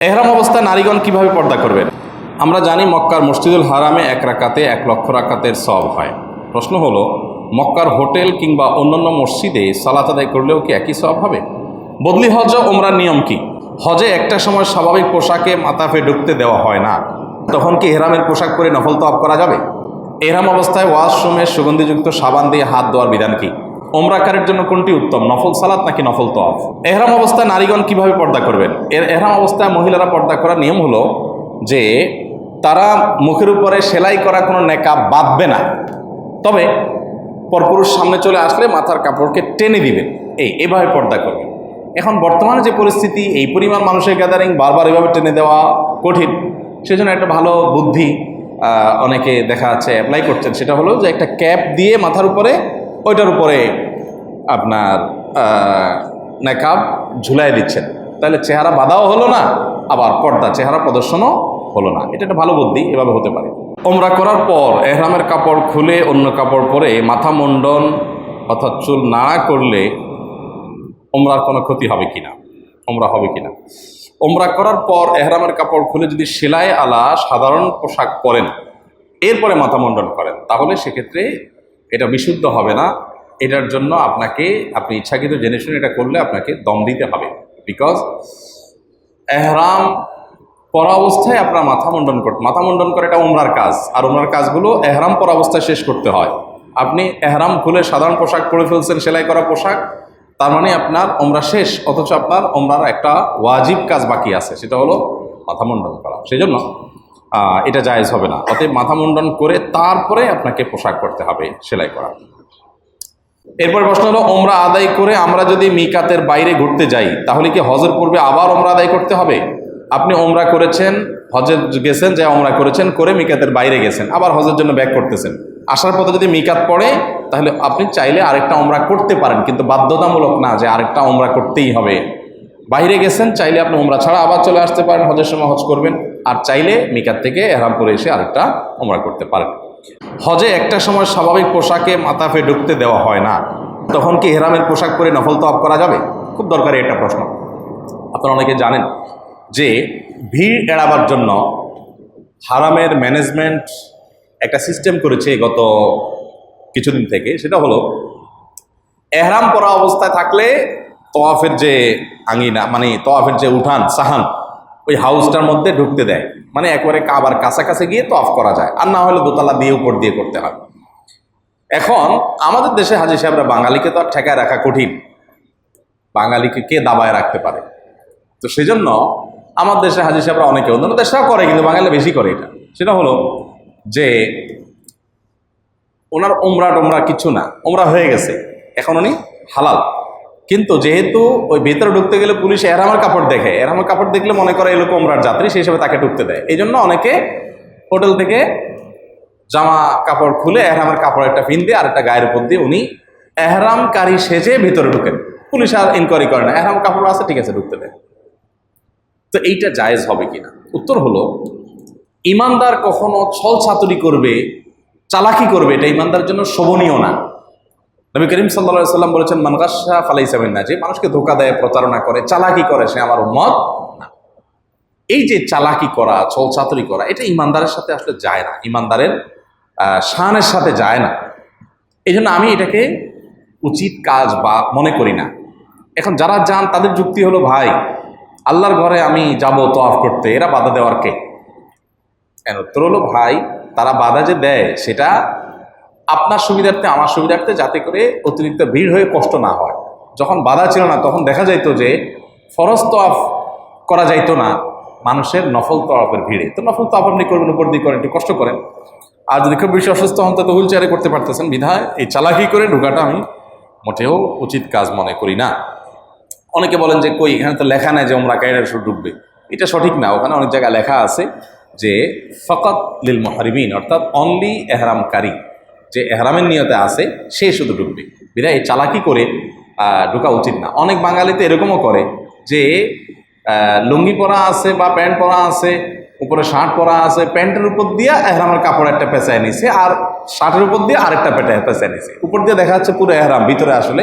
এহরাম অবস্থায় নারীগণ কীভাবে পর্দা করবেন? আমরা জানি মক্কার মসজিদুল হারামে এক রাকাতে এক লক্ষ রাকাতের সব হয়। প্রশ্ন হলো, মক্কার হোটেল কিংবা অন্যান্য মসজিদে সালাত আদায় করলেও কি একই সব হবে? বদলি হজ ওমরার নিয়ম কি? হজে একটা সময় স্বাভাবিক পোশাকে মাতাফে ঢুকতে দেওয়া হয় না। তখন কি এহরামের পোশাক পরে নফল তফ করা যাবে? এহরাম অবস্থায় ওয়াশরুমে সুগন্ধিযুক্ত সাবান দিয়ে হাত ধোয়ার বিধান কি? ওমরাকারের জন্য কোনটি উত্তম? নফল সালাত নাকি নফল তফ এহরাম অবস্থায় নারীগণ কীভাবে পর্দা করবেন? এর এহরাম অবস্থায় মহিলারা পর্দা করার নিয়ম হলো যে, তারা মুখের উপরে সেলাই করা কোনো নেকাব বাঁধবে না। তবে পরপুরুষ সামনে চলে আসলে মাথার কাপড়কে টেনে দিবেন। এই, এভাবে পর্দা করবেন। এখন বর্তমানে যে পরিস্থিতি, এই পরিমাণ মানুষের গ্যাদারিং বারবার এভাবে টেনে দেওয়া কঠিন। সেজন্য একটা ভালো বুদ্ধি অনেকে দেখা যাচ্ছে অ্যাপ্লাই করছেন। সেটা হলো যে একটা ক্যাপ দিয়ে মাথার উপরে ওইটার উপরে আপনার নেকাব ঝুলাই দিচ্ছেন। তাহলে চেহারা বাধাও হলো না, আবার পর্দা চেহারা প্রদর্শনও হলো না। এটা একটা ভালো বুদ্ধি, এভাবে হতে পারে। ওমরা করার পর এহরামের কাপড় খুলে অন্য কাপড় পরে মাথা মুন্ডন অর্থাৎ চুল নাড়া করলে ওমরার কোনো ক্ষতি হবে কিনা? ওমরা হবে কিনা? ওমরা করার পর এহরামের কাপড় খুলে যদি সেলাই আলা সাধারণ পোশাক পরেন, এরপরে মাথা মুন্ডন করেন, তাহলে সেক্ষেত্রে এটা বিশুদ্ধ হবে না, এটার জন্য আপনাকে, আপনি ইচ্ছাকৃত জেনে শুনে এটা করলে আপনাকে দম দিতে হবে। বিকজ এহরাম পরা অবস্থায় আপনার মাথা মুন্ডন করতে মাথা মুন্ডন করে এটা উমরার কাজ। আর উমরার কাজগুলো এহরাম পরা অবস্থায় শেষ করতে হয়। আপনি এহরাম খুলে সাধারণ পোশাক পরে ফেলছেন, সেলাই করা পোশাক, তার মানে আপনার ওমরা শেষ, অথচ আপনার ওমরার একটা ওয়াজিব কাজ বাকি আছে, সেটা হলো মাথা মুন্ডন করা। সেই জন্য এটা জায়েজ হবে না। অতএব মাথা মুন্ডন করে তারপরে আপনাকে পোশাক করতে হবে, সেলাই করা। এরপর প্রশ্ন হলো ওমরা আদায় করে আমরা যদি মিকাতের বাইরে ঘুরতে যাই, তাহলে কি হজের পূর্বে আবার ওমরা আদায় করতে হবে? আপনি ওমরা করেছেন, হজে গেছেন, যা ওমরা করেছেন, করে মিকাতের বাইরে গেছেন, আবার হজের জন্য ব্যাক করতেছেন। আসার পথে যদি মিকাত পড়ে, তাহলে আপনি চাইলে আরেকটা ওমরা করতে পারেন, কিন্তু বাধ্যতামূলক না যে আরেকটা ওমরা করতেই হবে। বাইরে গেছেন, চাইলে আপনি ওমরা ছাড়া আবার চলে আসতে পারেন, হজের সময় হজ করবেন। আর চাইলে মিকাত থেকে এহরাম করে এসে আরেকটা ওমরা করতে পারেন। হজে একটা সময় স্বাভাবিক পোশাকে মাতাফে ঢুকতে দেওয়া হয় না। তখন কি হেরামের পোশাক পরে নফল তফ করা যাবে? খুব দরকারি একটা প্রশ্ন। আপনারা অনেকে জানেন যে ভিড় এড়াবার জন্য হারামের ম্যানেজমেন্ট একটা সিস্টেম করেছে গত কিছুদিন থেকে। সেটা হলো, এহরাম পরা অবস্থায় থাকলে তোয়াফের যে আঙিনা মানে তোয়াফের যে উঠান, সাহান, ওই হাউসটার মধ্যে ঢুকতে দেয়। মানে একবারে কাবার কাছাকাছি গিয়ে তো অফ করা যায়। আর না হলে দোতলা দিয়ে উপর দিয়ে করতে হয়। এখন আমাদের দেশে হাজি সাহেবরা বাঙালিকে তো আর ঠেকায় রাখা কঠিন। বাঙালিকে কে দাবায় রাখতে পারে? তো সেই জন্য আমার দেশে হাজি সাহেবরা অনেকে, অন্যান্য দেশটাও করে, কিন্তু বাঙালি বেশি করে এটা। সেটা হলো যে ওনার ওমরা টোমরা কিছু না। ওমরা হয়ে গেছে। এখন উনি হালাল। কিন্তু যেহেতু ওই ভেতরে ঢুকতে গেলে পুলিশ এরামার কাপড় দেখে এরামার কাপড় দেখলে মনে করে এলো ওমরার যাত্রী, সেই হিসাবে তাকে ঢুকতে দেয়। এই জন্য অনেকে হোটেল থেকে জামা কাপড় খুলে এহরামের কাপড় একটা ফিন দিয়ে আর একটা গায়ের উপর দিয়ে উনি এহরামকারী সেজে ভিতরে ঢুকেন। পুলিশ আর ইনকোয়ারি করে না, এহরাম কাপড় আছে, ঠিক আছে, ঢুকতে দেয়। তো এইটা জায়েজ হবে কিনা? উত্তর হলো, ইমানদার কখনো ছল ছাতুরি করবে, চালাকি করবে, এটা ইমানদার জন্য শোভনীয় না। নবী করিম সাল্লা সাল্লাম বলেছেন মানগাসা ফালাইসামিন না যে মানুষকে ধোকা দেয়, প্রতারণা করে, চালাকি করে, সে আমার মত না। এই যে চালাকি করা ছল ছাতুরি করা, এটা ইমানদারের সাথে আসলে যায় না। ইমানদারের শানের সাথে যায় না। এই আমি এটাকে উচিত কাজ বা মনে করি না। এখন যারা যান, তাদের যুক্তি হলো, ভাই, আল্লাহর ঘরে আমি যাব তোয়াফ করতে, এরা বাধা দেওয়ার কে? কেন উত্তর হলো, ভাই, তারা বাধা যে দেয়, সেটা আপনার সুবিধার্থে, আমার সুবিধার্থে যাতে করে অতিরিক্ত ভিড় হয়ে কষ্ট না হয়। যখন বাধা ছিল না, তখন দেখা যাইতো যে ফরজ তোয়াফ করা যাইতো না, মানুষের নফল তোয়াফের ভিড়ে। তো নফল তোয়াফ আপনি করবেন, উপর দিয়ে করেন, একটু কষ্ট করেন। আর যদি খুব বেশি অসুস্থ হন তো হুইল চেয়ারে করতে পারতেছেন। বিধায় এই চালাকি করে ঢোকাটা আমি মোটেও উচিত কাজ মনে করি না। অনেকে বলেন যে, কই, এখানে তো লেখা নেই যে ওমরা কাইরা শুধু ডুববে। এটা সঠিক না। ওখানে অনেক জায়গায় লেখা আছে যে, ফকত লিল মহারিমিন, অর্থাৎ, অনলি এহরামকারী। যে এহরামের নিয়তে আছে, সে শুধু ঢুকবে বিধায় এই চালাকি করে ঢোকা উচিত না। অনেক বাঙালিতে এরকমও করে যে লুঙ্গি পরা আছে বা প্যান্ট পরা আছে, উপরে শার্ট পরা আছে, প্যান্টের উপর দিয়ে এহরামের কাপড় একটা পেঁচায় নিছে আর শার্টের উপর দিয়ে আরেকটা পেটে পেঁচায় নিছে। উপর দিয়ে দেখা যাচ্ছে পুরো এহরাম, ভিতরে আসলে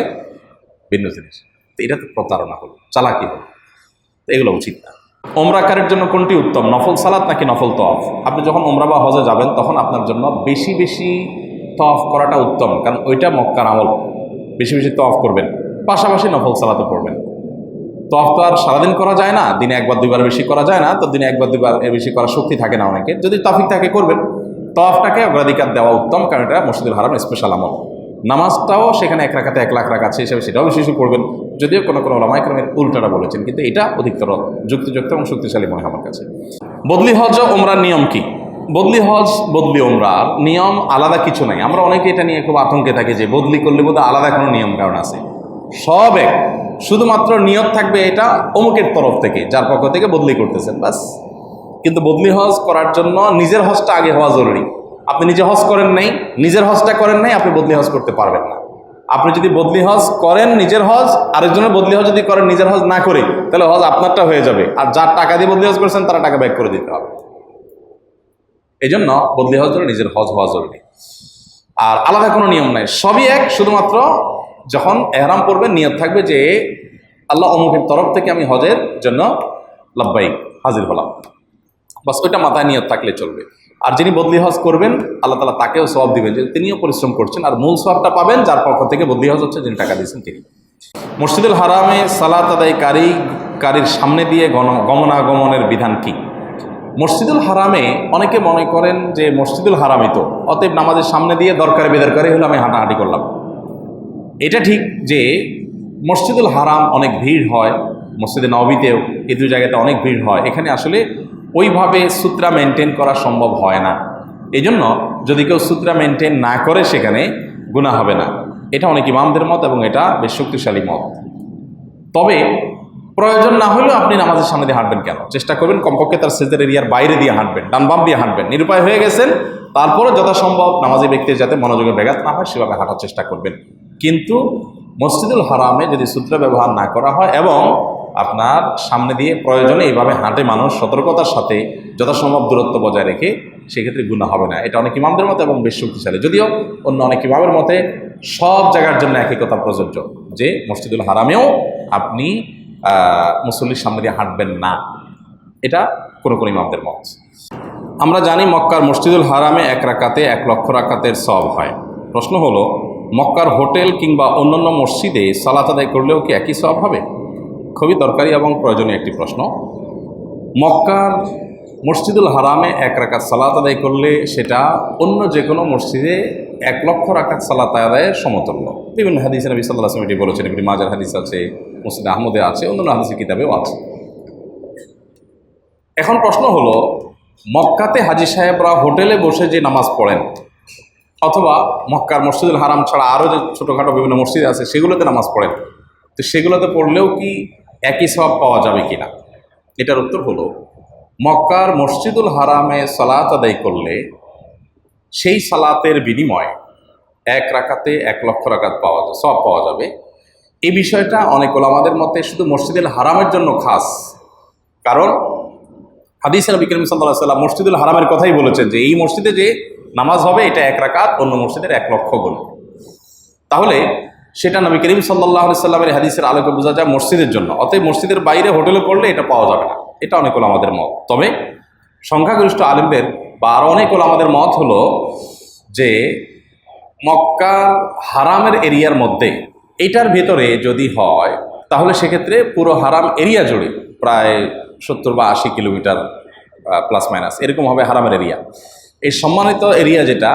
ভিন্ন জিনিস। তো এটা তো প্রতারণা হলো, চালাকি হলো। এগুলো উচিত না। ওমরাকারের জন্য কোনটি উত্তম? নফল সালাত নাকি নফল তফ আপনি যখন ওমরা বা হজে যাবেন, তখন আপনার জন্য বেশি বেশি তফ করাটা উত্তম, কারণ ওইটা মক্কার আমল। বেশি বেশি তফ করবেন। পাশাপাশি নফল সালাতে পড়বেন। তফ তো আর সারাদিন করা যায় না, দিনে একবার, দুইবার বেশি করা যায় না, তো দিনে একবার, দুইবার এর বেশি করার শক্তি থাকে না অনেকে। যদি তফিক থাকে, করবেন। তফটাকে অগ্রাধিকার দেওয়া উত্তম, কারণ এটা মসজিদুল হারাম স্পেশাল আমল। নামাজটাও সেখানে এক রাখাতে এক লাখ রাখ আছে, হিসেবে সেটাও বেশি পড়বেন। যদিও কোনো কোনো ওলামাইক্রমের উল্টাটা বলেছেন, কিন্তু এটা অধিকতর যুক্তিযুক্ত এবং শক্তিশালী মনে হয় আমার কাছে। বদলি হজ ওমরার নিয়ম কি? বদলি হজ বদলি ওমরার নিয়ম আলাদা কিছু নাই। আমরা অনেকে এটা নিয়ে খুব আতঙ্কে থাকি যে বদলি করলে বোধহয় আলাদা কোনো নিয়ম কারণ আছে। সব এক। শুধুমাত্র নিয়ত থাকবে এটা অমুকের তরফ থেকে, যার পক্ষ থেকে বদলি করতেছেন বাস কিন্তু বদলি হজ করার জন্য নিজের হজটা আগে হওয়া জরুরি। আপনি নিজে হজ করেন নাই, নিজের হজটা করেন নাই, আপনি বদলি হজ করতে পারবেন না। আপনি যদি বদলি হজ করেন নিজের হজ, আরেকজনের বদলি হজ যদি করেন নিজের হজ না করে, তাহলে হজ আপনারটা হয়ে যাবে। আর যার টাকা দিয়ে বদলি হজ করেছেন, তারা টাকা ব্যাক করে দিতে হবে। এই জন্য বদলি হজ জন্য নিজের হজ হওয়া জরুরি। আর আলাদা কোনো নিয়ম নাই। সবই এক, শুধুমাত্র যখন এহরাম পড়বেন, নিয়ত থাকবে যে আল্লাহ অমুকের তরফ থেকে আমি হজের জন্য লাভবাই হাজির হলাম। বাস ওইটা মাথায় নিয়ত থাকলে চলবে। আর যিনি বদলি হজ করবেন, আল্লাহ তালা তাকেও সব দিবেন যে তিনিও পরিশ্রম করছেন আর মূল সবটা পাবেন যার পক্ষ থেকে বদলি হজ হচ্ছে যিনি টাকা দিয়েছেন তিনি। মসজিদুল হারামে সালাত আদায়কারী, কারীর সামনে দিয়ে গণ গমনাগমনের বিধান কি? মসজিদুল হারামে অনেকে মনে করেন যে মসজিদুল হারামই তো। অতএব নামাজের সামনে দিয়ে দরকারে বেদরকারে হলে আমি হাঁটাহাঁটি করলাম। এটা ঠিক যে মসজিদুল হারাম অনেক ভিড় হয়, মসজিদে নবীতেও এই দুই জায়গাতে অনেক ভিড় হয়। এখানে আসলে ওইভাবে সূত্রা মেনটেন করা সম্ভব হয় না। এই জন্য যদি কেউ সূত্রা মেনটেন না করে সেখানে গুণা হবে না। এটা অনেক ইমামদের মত এবং এটা বেশ শক্তিশালী মত। তবে প্রয়োজন না হলেও আপনি নামাজের সামনে দিয়ে হাঁটবেন কেন? চেষ্টা করবেন কমপক্ষে তার সেজের এরিয়ার বাইরে দিয়ে হাঁটবেন, ডান বাম দিয়ে হাঁটবেন। নিরুপায় হয়ে গেছেন তারপরে যথাসম্ভব নামাজি ব্যক্তির যাতে মনোযোগের ব্যাঘাত না হয়, সেভাবে হাঁটার চেষ্টা করবেন। কিন্তু মসজিদুল হারামে যদি সূত্র ব্যবহার না করা হয় এবং আপনার সামনে দিয়ে প্রয়োজনে এইভাবে হাঁটে মানুষ সতর্কতার সাথে যথাসম্ভব দূরত্ব বজায় রেখে সেক্ষেত্রে গুণা হবে না। এটা অনেক ইমামদের মতে এবং বেশ শক্তিশালী। যদিও অন্য অনেক ইমামের মতে সব জায়গার জন্য একই কথা প্রযোজ্য, যে মসজিদুল হারামেও আপনি মুসল্লির সামনে দিয়ে হাঁটবেন না। এটা কোনো কোনো ইমামদের মত। আমরা জানি মক্কার মসজিদুল হারামে এক রাকাতে, এক লক্ষ রাকাতের সব হয়। প্রশ্ন হলো, মক্কার হোটেল কিংবা অন্যান্য মসজিদে সালাত আদায় করলেও কি একই সব হবে? খুবই দরকারি এবং প্রয়োজনীয় একটি প্রশ্ন। মক্কার মসজিদুল হারামে এক রাকাত সালাত আদায় করলে সেটা অন্য যে কোনো মসজিদে এক লক্ষ রাকাত সালাত আদায়ের সমতুল্য। বিভিন্ন হাদিসে নবী সাল্লাহ আসলাম এটি বলেছেন এটি মাজার হাদিস আছে। মসজিদ আহমদে আছে, অন্যান্য হাদিসের কিতাবেও আছে। এখন প্রশ্ন হলো, মক্কাতে হাজি সাহেবরা হোটেলে বসে যে নামাজ পড়েন, অথবা মক্কার মসজিদুল হারাম ছাড়া আরও যে ছোটোখাটো বিভিন্ন মসজিদ আছে, সেগুলোতে নামাজ পড়েন, তো সেগুলোতে পড়লেও কি একই সব পাওয়া যাবে কি না এটার উত্তর হলো, মক্কার মসজিদুল হারামে সালাত আদায় করলে সেই সালাতের বিনিময়ে এক রাকাতে এক লক্ষ রাকাত পাওয়া যাবে সব পাওয়া যাবে। এই বিষয়টা অনেক আমাদের মতে শুধু মসজিদুল হারামের জন্য খাস। কারণ হাদিস নবী করিম সাল্লাহ সাল্লাম মসজিদুল হারামের কথাই বলেছেন যে এই মসজিদে যে নামাজ হবে, এটা এক রাকাত, অন্য মসজিদের এক লক্ষ গুণ। তাহলে সেটা নবী করিম সাল্লাহ সাল্লামের হাদিসের আলোকে বোঝা যায় মসজিদের জন্য। অতএব মসজিদের বাইরে হোটেলে পড়লে এটা পাওয়া যাবে না। এটা অনেক আমাদের মত। তবে সংখ্যাগরিষ্ঠ আলিমদের বা আরও অনেক আমাদের মত হলো যে মক্কা হারামের এরিয়ার মধ্যে এইটার ভেতরে যদি হয়, তাহলে সেক্ষেত্রে পুরো হারাম এরিয়া জুড়ে প্রায় সত্তর বা আশি কিলোমিটার প্লাস মাইনাস এরকম হবে হারামের এরিয়া। এই সম্মানিত এরিয়া যেটা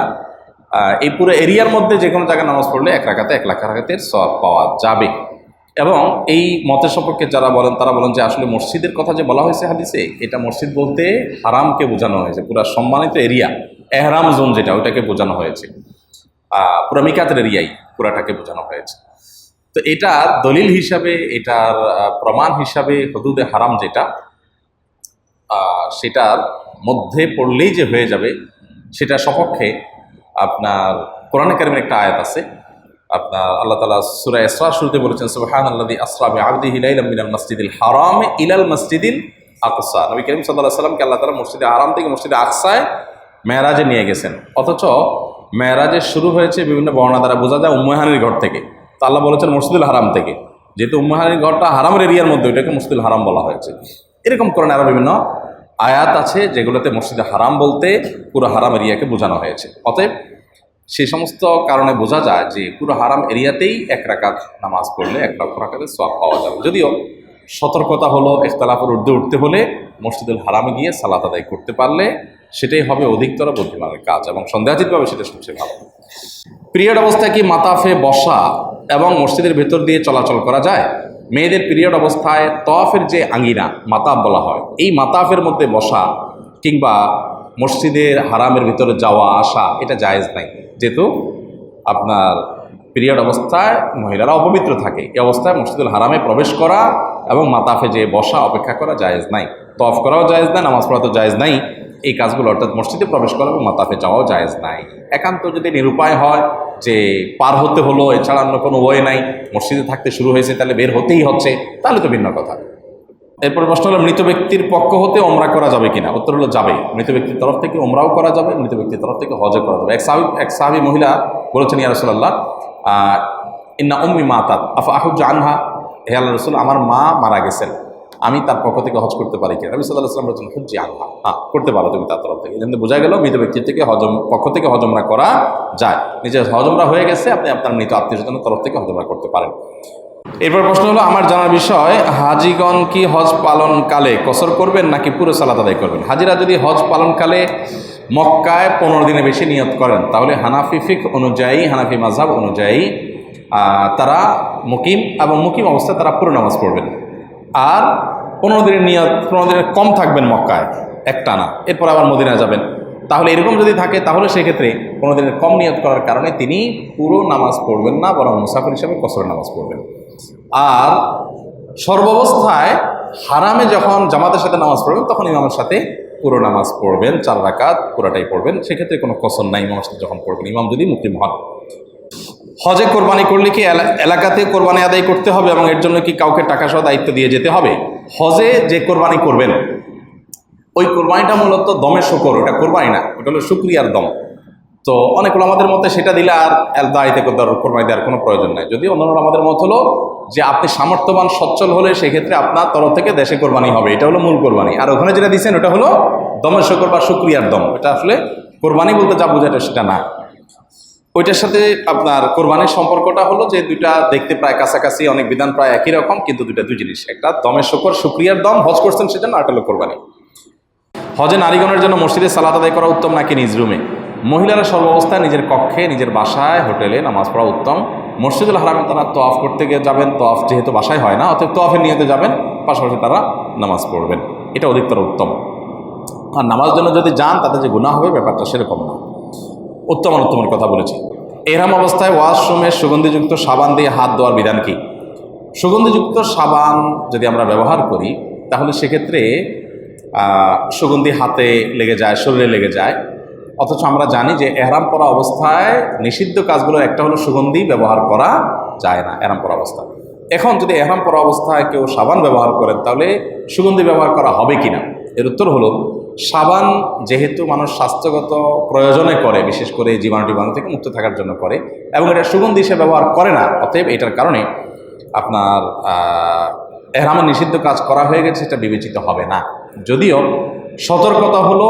এই পুরো এরিয়ার মধ্যে যে কোনো জায়গায় নামাজ পড়লে এক রাখাতে এক লাখ রাখাতের সব পাওয়া যাবে। এবং এই মতের সম্পর্কে যারা বলেন, তারা বলেন যে আসলে মসজিদের কথা যে বলা হয়েছে হাদিসে, এটা মসজিদ বলতে হারামকে বোঝানো হয়েছে। পুরো সম্মানিত এরিয়া, এহরাম জোন যেটা, ওইটাকে বোঝানো হয়েছে। পুরো মিকাতের এরিয়াই পুরাটাকে বোঝানো হয়েছে। তো এটা দলিল হিসাবে, এটার প্রমাণ হিসাবে হদুদে হারাম যেটা সেটার মধ্যে পড়লেই যে হয়ে যাবে সেটা সপক্ষে আপনার কোরআন কারিমের একটা আয়াত আছে। আপনার আল্লাহ তালা সুরা ইসরা শুরুতে বলেছেন সুবহান আল্লাদি আসরাবে আবদি হিলাইলাম মিনাল মসজিদিল হারাম ইলাল মসজিদিল আকসা। নবী করিম সাল্লাহ সাল্লামকে আল্লাহ তালা মসজিদে হারাম থেকে মসজিদে আকসায় মেয়েরাজে নিয়ে গেছেন। অথচ মেয়েরাজে শুরু হয়েছে বিভিন্ন বর্ণা দ্বারা বোঝা যায় উম্মহানির ঘর থেকে। তা আল্লাহ বলেছেন মসজিদুল হারাম থেকে। যেহেতু উম্মহানির ঘরটা হারামের এরিয়ার মধ্যে, ওইটাকে মসজিদুল হারাম বলা হয়েছে। এরকম কোরআনে আরও বিভিন্ন আয়াত আছে, যেগুলোতে মসজিদে হারাম বলতে পুরো হারাম এরিয়াকে বোঝানো হয়েছে। অতএব সেই সমস্ত কারণে বোঝা যায় যে পুরো হারাম এরিয়াতেই এক রাকাত নামাজ পড়লে এক লক্ষ রাকাতের সব পাওয়া যাবে। যদিও সতর্কতা হলো ইখতালাফের ঊর্ধ্বে উঠতে হলে মসজিদুল হারামে গিয়ে সালাত আদায় করতে পারলে সেটাই হবে অধিকতর বুদ্ধিমানের কাজ এবং সন্দেহাতীতভাবে সেটা সবচেয়ে ভালো। পিরিয়ড অবস্থায় কি মাতাফে বসা এবং মসজিদের ভেতর দিয়ে চলাচল করা যায়? মেয়েদের পিরিয়ড অবস্থায় তফের যে আঙ্গিনা, মাতাফ বলা হয়। এই মাতাফের মধ্যে বসা কিংবা মসজিদের হারামের ভিতরে যাওয়া, আসা, এটা জায়েজ নাই। যেহেতু আপনার পিরিয়ড অবস্থায় মহিলারা অপবিত্র থাকে। এই অবস্থায় মসজিদুল হারামে প্রবেশ করা এবং মাতাফে যে বসা, অপেক্ষা করা জায়েজ নাই। তফ করাও জায়েজ নাই, নামাজ পড়া তো জায়েজ নাই। এই কাজগুলো অর্থাৎ মসজিদে প্রবেশ করা এবং মাতাফে যাওয়াও জায়েজ নাই। একান্ত যদি নিরুপায় হয় যে পার হতে হলো, এছাড়া অন্য কোনো ওয়ে নাই, মসজিদে থাকতে শুরু হয়েছে, তাহলে বের হতেই হচ্ছে, তাহলে তো ভিন্ন কথা। এরপর প্রশ্ন হলো, মৃত ব্যক্তির পক্ষ হতে ওমরা করা যাবে কিনা? উত্তর হলো, যাবে। মৃত ব্যক্তির তরফ থেকে ওমরাও করা যাবে, মৃত ব্যক্তির তরফ থেকে হজও করা যাবে। এক সাহাবি এক সাহাবি মহিলা বলেছেন, ইয়া রসুল্লাহ ইন্না উম্মি মা তাত আফা আহুজ আনহা? হে আল্লাহ রসুল, আমার মা মারা গেছেন। আমি তার পক্ষ থেকে হজ করতে পারি কিনা? রবি সাল্লাহ আসলাম বলছেন, হুজ্জি আনহা হ্যাঁ করতে পারো তুমি তার তরফ থেকে। এখানে বোঝা গেল মৃত ব্যক্তির থেকে হজম, পক্ষ থেকে হজমরা করা যায়। নিজের হজমরা হয়ে গেছে, আপনি আপনার মৃত আত্মীয় স্বজনের তরফ থেকে হজমরা করতে পারেন। এরপর প্রশ্ন হলো, আমার জানার বিষয়, হাজিগণ কি হজ পালনকালে কসর করবেন নাকি পুরো সালাত আদায় করবেন? হাজিরা যদি হজ পালনকালে মক্কায় পনেরো দিনে বেশি নিয়ত করেন, তাহলে হানাফি ফিক অনুযায়ী, হানাফি মাঝহাব অনুযায়ী তারা মুকিম এবং মুকিম অবস্থায় তারা পুরো নামাজ পড়বেন। আর পনেরো দিনের নিয়ত, পনেরো দিনের কম থাকবেন মক্কায়, একটানা। এরপর আবার মদিনা যাবেন। তাহলে এরকম যদি থাকে, তাহলে সেক্ষেত্রে পনেরো দিনের কম নিয়ত করার কারণে তিনি পুরো নামাজ পড়বেন না, বরং মুসাফির হিসাবে কসর নামাজ পড়বেন। আর সর্বাবস্থায় হারামে যখন জামাতের সাথে নামাজ পড়বেন, তখন ইমামের সাথে পুরো নামাজ পড়বেন, চার রাকাত পুরোটাই পড়বেন। সেক্ষেত্রে কোনো কসর নাই ইমামের সাথে যখন পড়বেন। ইমাম যদি মুক্তিম হন। হজে কোরবানি করলে কি এলা- এলাকাতে কোরবানি আদায় করতে হবে এবং এর জন্য কি কাউকে টাকা সহ দায়িত্ব দিয়ে যেতে হবে? হজে যে কোরবানি করবেন, ওই কোরবানিটা মূলত দমের শকর, ওটা কোরবানি না, ওটা হলো শুক্রিয়ার দম। তো অনেক আমাদের মতে সেটা দিলে আর দায়িত্ব কোরবানি দেওয়ার কোনো প্রয়োজন নাই। যদি অন্যান্য আমাদের মত হলো যে আপনি সামর্থ্যবান, সচ্ছল হলে সেক্ষেত্রে আপনার তরফ থেকে দেশে কোরবানি হবে। এটা হলো মূল কোরবানি। আর ওখানে যেটা দিচ্ছেন ওটা হলো দমের শকর বা শুক্রিয়ার দম। এটা আসলে কোরবানি বলতে যা বোঝায় এটা সেটা না। ওইটার সাথে আপনার কোরবানির সম্পর্কটা হলো যে দুইটা দেখতে প্রায় কাছাকাছি, অনেক বিধান প্রায় একই রকম, কিন্তু দুইটা দুই জিনিস। একটা দমের শকর শুক্রিয়ার দম, হজ করছেন সেজন্য, আরেকটা হলো কোরবানি। হজে নারীগণের জন্য মসজিদে সালাত আদায় করা উত্তম নাকি নিজ রুমে? মহিলারা সর্বাবস্থায় নিজের কক্ষে, নিজের বাসায়, হোটেলে নামাজ পড়া উত্তম। মসজিদুল হারামে তারা তোয়াফ করতে গিয়ে যাবেন তোয়াফ যেহেতু বাসায় হয় না, অতএব তোয়াফের নিয়তে যাবেন, পাশাপাশি তারা নামাজ পড়বেন। এটা অধিকতর উত্তম। আর নামাজ জন্য যদি যান, তাতে যে গুণা হবে, ব্যাপারটা সেরকম না। উত্তম উত্তমের কথা বলেছি। এরম অবস্থায় ওয়াশরুমে সুগন্ধিযুক্ত সাবান দিয়ে হাত ধোয়ার বিধান কি? সুগন্ধিযুক্ত সাবান যদি আমরা ব্যবহার করি, তাহলে সেক্ষেত্রে সুগন্ধি হাতে লেগে যায়, শরীরে লেগে যায়। অথচ আমরা জানি যে এহরাম পরা অবস্থায় নিষিদ্ধ কাজগুলো একটা হলো সুগন্ধি ব্যবহার করা যায় না, এহরাম পরা অবস্থায় এখন যদি এহরাম পরা অবস্থায় কেউ সাবান ব্যবহার করেন, তাহলে সুগন্ধি ব্যবহার করা হবে কি না এর উত্তর হলো সাবান যেহেতু মানুষ স্বাস্থ্যগত প্রয়োজনে করে বিশেষ করে জীবাণু টিবাণু থেকে মুক্ত থাকার জন্য করে এবং এটা সুগন্ধি হিসেবে ব্যবহার করে না অতএব এটার কারণে আপনার আহ, এহরামের নিষিদ্ধ কাজ করা হয়ে গেছে সেটা বিবেচিত হবে না। যদিও সতর্কতা হলো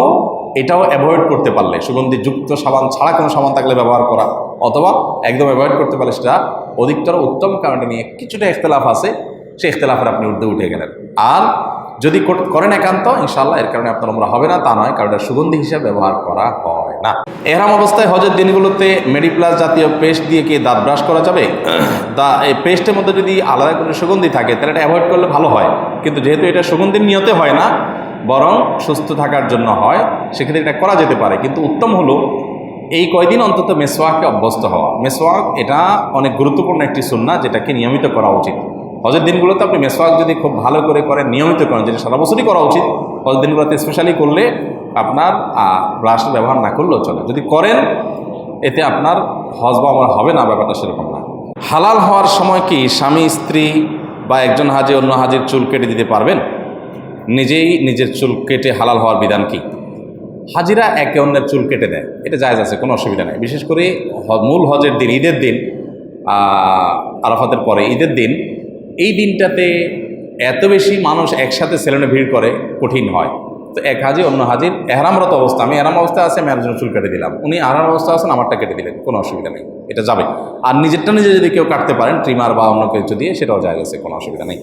এটাও অ্যাভয়েড করতে পারলে সুগন্ধিযুক্ত সাবান ছাড়া কোনো সাবান থাকলে ব্যবহার করা অথবা একদম অ্যাভয়েড করতে পারলে সেটা অধিকতর উত্তম কারণটা নিয়ে কিছুটা ইখতলাফ আছে সেই ইখতলাফের আপনি উর্ধে উঠে গেলেন। আর যদি কর- করেন একান্ত ইনশাল্লাহ এর কারণে আপনার আমরা হবে না, তা নয় কারণ এটা সুগন্ধি হিসেবে ব্যবহার করা হয় না। এহরাম অবস্থায় হজের দিনগুলোতে মেডিপ্লাস জাতীয় পেস্ট দিয়ে কি দাঁত ব্রাশ করা যাবে? দা, এই পেস্টের মধ্যে যদি আলাদা করে সুগন্ধি থাকে, তাহলে এটা অ্যাভয়েড করলে ভালো হয়। কিন্তু যেহেতু এটা সুগন্ধির নিয়তে হয় না, বরং সুস্থ থাকার জন্য হয়, সেক্ষেত্রে এটা করা যেতে পারে। কিন্তু উত্তম হলো, এই কয়দিন অন্তত মেসওয়াককে অভ্যস্ত হওয়া। মেসওয়াক এটা অনেক গুরুত্বপূর্ণ একটি সুন্না যেটাকে নিয়মিত করা উচিত। হজের দিনগুলোতে আপনি মেসওয়াক যদি খুব ভালো করে করেন, নিয়মিত করেন, যেটা সারা বছরই করা উচিত, হজের দিনগুলোতে স্পেশালি করলে আপনার ব্রাশ ব্যবহার না করলেও চলে। যদি করেন, এতে আপনার হজ বা আমার হবে না, ব্যাপারটা সেরকম না। হালাল হওয়ার সময় কি স্বামী, স্ত্রী বা একজন হাজি অন্য হাজির চুল কেটে দিতে পারবেন? নিজেই নিজের চুল কেটে হালাল হওয়ার বিধান কি? হাজিরা একে অন্যের চুল কেটে দেয়, এটা জায়জ আছে, কোনো অসুবিধা নেই। বিশেষ করে মূল হজের দিন, ঈদের দিন আরাফাতের পরে ঈদের দিন এই দিনটাতে এত বেশি মানুষ একসাথে সেলুনে ভিড় করে, কঠিন হয়। তো এক হাজি অন্য হাজির, এহরামরত অবস্থা। আমি এহরাম অবস্থায় আছে, আমি একজন চুল কেটে দিলাম। উনি আরাম অবস্থা আছেন, আমারটা কেটে দিলেন, কোনো অসুবিধা নেই, এটা যাবে। আর নিজেরটা নিজে যদি কেউ কাটতে পারেন ট্রিমার বা অন্য কিছু দিয়ে সেটাও যায় গেছে কোনো অসুবিধা নেই।